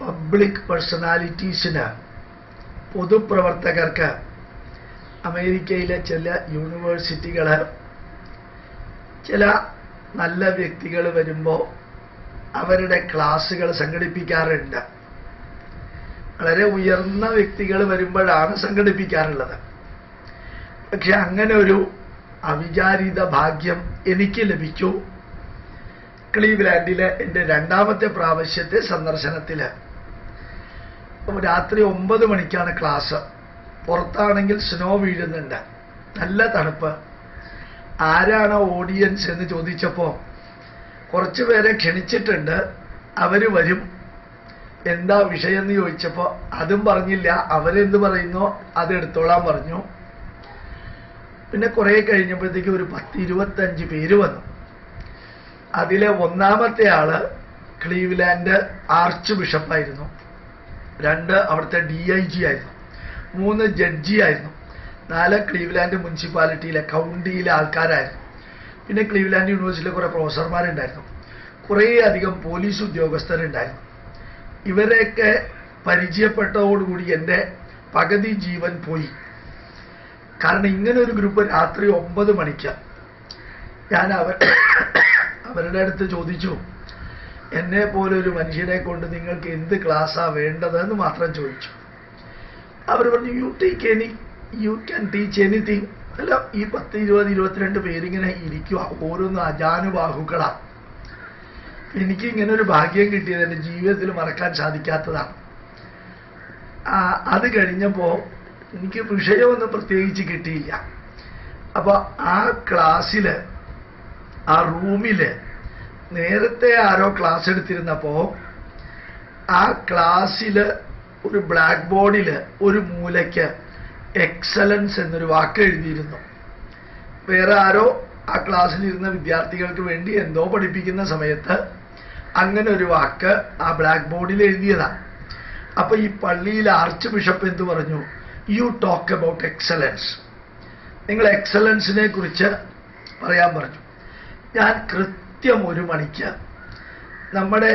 Public പേഴ്സണാലിറ്റീസിന് പൊതുപ്രവർത്തകർക്ക് അമേരിക്കയിലെ ചില യൂണിവേഴ്സിറ്റികൾ ചില നല്ല വ്യക്തികൾ വരുമ്പോൾ അവരുടെ ക്ലാസ്സുകൾ സംഘടിപ്പിക്കാറുണ്ട്. വളരെ ഉയർന്ന വ്യക്തികൾ വരുമ്പോഴാണ് സംഘടിപ്പിക്കാറുള്ളത്. പക്ഷെ അങ്ങനെ ഒരു അവിചാരിത ഭാഗ്യം എനിക്ക് ലഭിച്ചു. ക്ലീവ്ലാൻഡിലെ എന്റെ രണ്ടാമത്തെ പ്രാവശ്യത്തെ സന്ദർശനത്തിൽ രാത്രി ഒമ്പത് മണിക്കാണ് ക്ലാസ്. പുറത്താണെങ്കിൽ സ്നോ വീഴുന്നുണ്ട്. നല്ല തണുപ്പ്. ആരാണ് ഓഡിയൻസ് എന്ന് ചോദിച്ചപ്പോൾ കുറച്ച് പേരെ ക്ഷണിച്ചിട്ടുണ്ട്. അവർ വരും. എന്താ വിഷയം എന്ന് ചോദിച്ചപ്പോൾ അതും പറഞ്ഞില്ല. അവരെന്ത് പറയുന്നോ അത് എടുത്തോളാൻ പറഞ്ഞു. പിന്നെ കുറേ കഴിഞ്ഞപ്പോഴത്തേക്ക് ഒരു പത്ത് ഇരുപത്തഞ്ച് പേര് വന്നു. അതിലെ ഒന്നാമത്തെ ആൾ ക്ലീവ്ലാൻഡ് ആർച്ച് ബിഷപ്പായിരുന്നു. രണ്ട് അവിടുത്തെ ഡി ഐ ജി ആയിരുന്നു. മൂന്ന് ജഡ്ജി ആയിരുന്നു. നാല് ക്ലീവ്ലാൻഡ് മുനിസിപ്പാലിറ്റിയിലെ കൗണ്ടിയിലെ ആൾക്കാരായിരുന്നു. പിന്നെ ക്ലീവ്ലാൻഡ് യൂണിവേഴ്സിറ്റിയിലെ കുറെ പ്രൊഫസർമാരുണ്ടായിരുന്നു. കുറേ അധികം പോലീസ് ഉദ്യോഗസ്ഥരുണ്ടായിരുന്നു. ഇവരെയൊക്കെ പരിചയപ്പെട്ടതോടുകൂടി എന്റെ പകുതി ജീവൻ പോയി. കാരണം ഇങ്ങനെ ഒരു ഗ്രൂപ്പ് രാത്രി ഒമ്പത് മണിക്ക് ഞാൻ അവർ അവരുടെ അടുത്ത് ചോദിച്ചു എന്നെ പോലെ ഒരു മനുഷ്യനെ കൊണ്ട് നിങ്ങൾക്ക് എന്ത് ക്ലാസ്സാ വേണ്ടതെന്ന് മാത്രം ചോദിച്ചു. അവർ പറഞ്ഞു you take any you can teach anything അല്ല ഈ പത്ത് ഇരുപത് ഇരുപത്തിരണ്ട് പേരിങ്ങനെ ഇരിക്കുക ഓരോന്ന് അജാനുബാഹുക്കളാണ് എനിക്ക് ഇങ്ങനെ ഒരു ഭാഗ്യം കിട്ടിയത് എന്റെ ജീവിതത്തിൽ മറക്കാൻ സാധിക്കാത്തതാണ്. അത് കഴിഞ്ഞപ്പോൾ എനിക്ക് വിഷയമൊന്നും പ്രത്യേകിച്ച് കിട്ടിയില്ല. അപ്പോൾ ആ ക്ലാസ്സിൽ ആ റൂമിൽ നേരത്തെ ആരോ ക്ലാസ് എടുത്തിരുന്നപ്പോ ആ ക്ലാസ്സിൽ ഒരു ബ്ലാക്ക് ബോർഡിൽ ഒരു മൂലയ്ക്ക് എക്സലൻസ് എന്നൊരു വാക്ക് എഴുതിയിരുന്നു. വേറെ ആരോ ആ ക്ലാസ്സിൽ ഇരുന്ന വിദ്യാർത്ഥികൾക്ക് വേണ്ടി എന്തോ പഠിപ്പിക്കുന്ന സമയത്ത് അങ്ങനെ ഒരു വാക്ക് ആ ബ്ലാക്ക് ബോർഡിൽ എഴുതിയതാ. അപ്പൊ ഈ പള്ളിയിൽ ആർച്ച് ബിഷപ്പ് എന്ത് പറഞ്ഞു? യു ടോക്ക് അബൌട്ട് എക്സലൻസ് നിങ്ങൾ എക്സലൻസിനെ കുറിച്ച് പറയാൻ പറഞ്ഞു. ഞാൻ കൃത്യം ഒരു മണിക്ക് നമ്മുടെ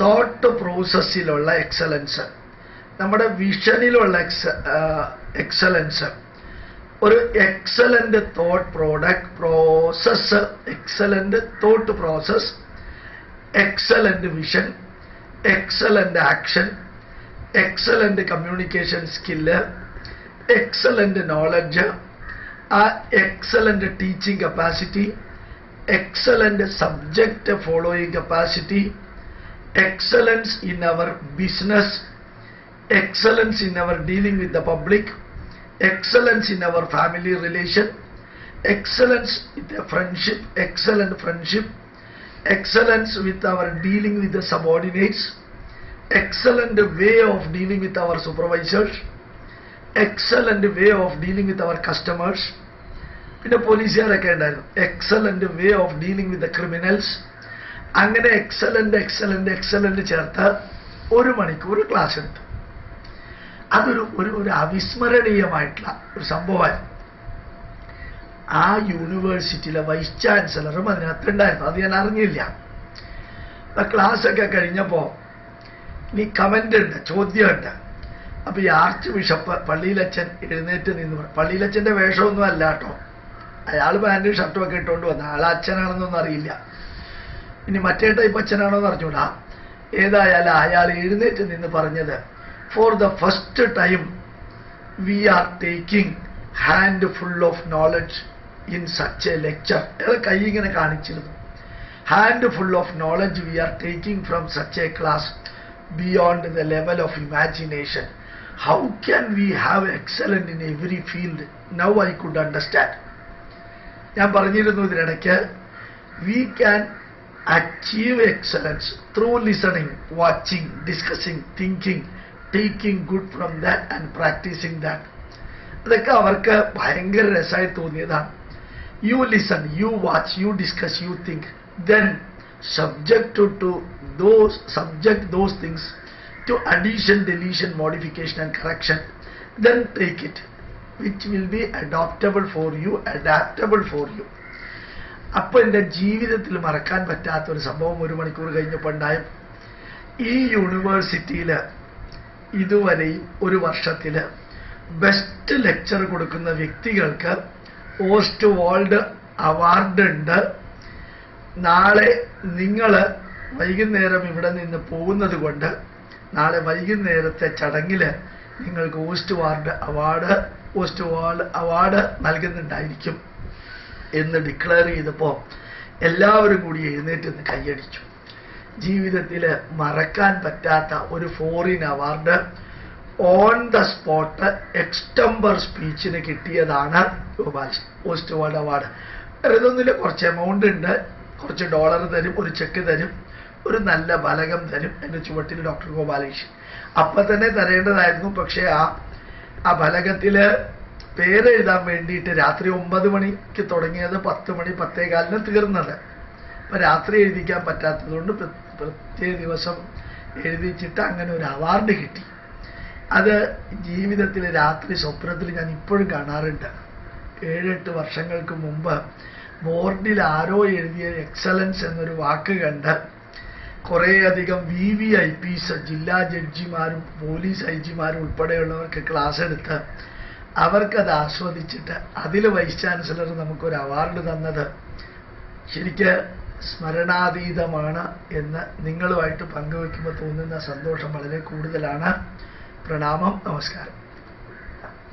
തോട്ട് പ്രോസസ്സിലുള്ള എക്സലൻസ് നമ്മുടെ വിഷനിലുള്ള എക്സ എക്സലൻസ് ഒരു excellent thought product process excellent thought process excellent vision excellent action excellent communication skill excellent knowledge ആ excellent teaching capacity excellent subject following capacity, excellence in our business, excellence in our dealing with the public, excellence in our family relation, excellence with the friendship, excellent friendship, excellence with our dealing with the subordinates, excellent way of dealing with our supervisors, excellent way of dealing with our customers, പിന്നെ പോലീസുകാരൊക്കെ ഉണ്ടായിരുന്നു. Excellent way of dealing with the criminals അങ്ങനെ excellent excellent excellent ചേർത്ത് ഒരു മണിക്കൂർ class എടുത്തു. അതൊരു ഒരു ഒരു അവിസ്മരണീയമായിട്ടുള്ള ഒരു സംഭവമായിരുന്നു ആ യൂണിവേഴ്സിറ്റിയിലെ വൈസ് ചാൻസലറും അതിനകത്തുണ്ടായിരുന്നു. അത് ഞാൻ അറിഞ്ഞില്ല. ക്ലാസ് ഒക്കെ കഴിഞ്ഞപ്പോൾ ഇനി കമന്റ് ഉണ്ട് ചോദ്യമുണ്ട് അപ്പൊ ഈ ആർച്ച് ബിഷപ്പ് പള്ളിയിലച്ഛൻ എഴുന്നേറ്റ് നിന്ന് പറഞ്ഞു. പള്ളിയിലച്ഛന്റെ വേഷമൊന്നും അല്ല കേട്ടോ. അയാൾ പാന്റും ഷർട്ടും ഒക്കെ ഇട്ടുകൊണ്ട് വന്ന. ആൾ അച്ഛനാണെന്നൊന്നും അറിയില്ല. ഇനി മറ്റേ ടൈപ്പ് അച്ഛനാണോ എന്ന് അറിഞ്ഞൂടാ ഏതായാലും അയാൾ എഴുന്നേറ്റ് നിന്ന് പറഞ്ഞത് for the first time we are taking handful of knowledge in such a lecture അയാൾ കൈ ഇങ്ങനെ കാണിച്ചിരുന്നു. Handful of knowledge we are taking from such a class beyond the level of imagination how can we have excellent in every field now I could understand ഞാൻ പറഞ്ഞിരുന്നു ഇതിനിടയ്ക്ക് we can achieve excellence through listening watching discussing thinking taking good from that and practising that അതൊക്കെ അവർക്ക് ഭയങ്കര രസമായി തോന്നിയതാണ്. You listen you watch you discuss you think then subject to those subject those things to addition deletion modification and correction then take it which will be adoptable for you adaptable for you അപ്പൊ എന്റെ ജീവിതത്തിൽ മറക്കാൻ പറ്റാത്ത ഒരു സംഭവം ഒരു മണിക്കൂർ കഴിഞ്ഞപ്പോൾ ഉണ്ടായും. ഈ യൂണിവേഴ്സിറ്റിയിൽ ഇതുവരെയും ഒരു വർഷത്തിൽ ബെസ്റ്റ് ലെക്ചർ കൊടുക്കുന്ന വ്യക്തികൾക്ക് ഓസ്റ്റ് വേൾഡ് അവാർഡ് ഉണ്ട്. നാളെ നിങ്ങൾ വൈകുന്നേരം ഇവിടെ നിന്ന് പോകുന്നത് കൊണ്ട് നാളെ വൈകുന്നേരത്തെ ചടങ്ങിൽ നിങ്ങൾക്ക് ഓസ്റ്റ് വാർഡ് അവാർഡ് ഓസ്റ്റ് വാർഡ് അവാർഡ് നൽകുന്നുണ്ടായിരിക്കും എന്ന് ഡിക്ലെയർ ചെയ്തപ്പോൾ എല്ലാവരും കൂടി എഴുന്നേറ്റ് നിന്ന് കൈയടിച്ചു. ജീവിതത്തിൽ മറക്കാൻ പറ്റാത്ത ഒരു foreign award on the spot extempore സ്പീച്ചിന് കിട്ടിയതാണ് പോസ്റ്റ് വേൾഡ് അവാർഡ് ഇതൊന്നുമില്ല കുറച്ച് എമൗണ്ട് ഉണ്ട് കുറച്ച് ഡോളർ തരും ഒരു ചെക്ക് തരും. ഒരു നല്ല ബലകം തരും എന്റെ ചുവട്ടിൽ ഡോക്ടർ ഗോപാലകൃഷ്ണൻ. അപ്പം തന്നെ തരേണ്ടതായിരുന്നു. പക്ഷേ ആ ആ ബലകത്തിൽ പേരെഴുതാൻ വേണ്ടിയിട്ട് രാത്രി ഒമ്പത് മണിക്ക് തുടങ്ങിയത് പത്ത് മണി പത്തേകാലിന് തീർന്നത്. അപ്പൊ രാത്രി എഴുതിക്കാൻ പറ്റാത്തതുകൊണ്ട് പ്ര- പ്രത്യേക ദിവസം എഴുതിച്ചിട്ട് അങ്ങനെ ഒരു അവാർഡ് കിട്ടി. അത് ജീവിതത്തിൽ രാത്രി സ്വപ്നത്തിൽ ഞാൻ ഇപ്പോഴും കാണാറുണ്ട്. ഏഴെട്ട് വർഷങ്ങൾക്ക് മുമ്പ് ബോർഡിൽ ആരോ എഴുതിയ എക്സലൻസ് എന്നൊരു വാക്ക് കണ്ട് കുറേയധികം വി വി ഐ പിസ് ജില്ലാ ജഡ്ജിമാരും പോലീസ് ഐ ജിമാരും ഉൾപ്പെടെയുള്ളവർക്ക് ക്ലാസ് എടുത്ത് അവർക്കത് ആസ്വദിച്ചിട്ട് അതിൽ വൈസ് ചാൻസലർ നമുക്കൊരു അവാർഡ് തന്നത് ശരിക്ക് സ്മരണാതീതമാണ് എന്ന് നിങ്ങളുമായിട്ട് പങ്കുവെക്കുമ്പോൾ തോന്നുന്ന സന്തോഷം വളരെ കൂടുതലാണ്. പ്രണാമം നമസ്കാരം.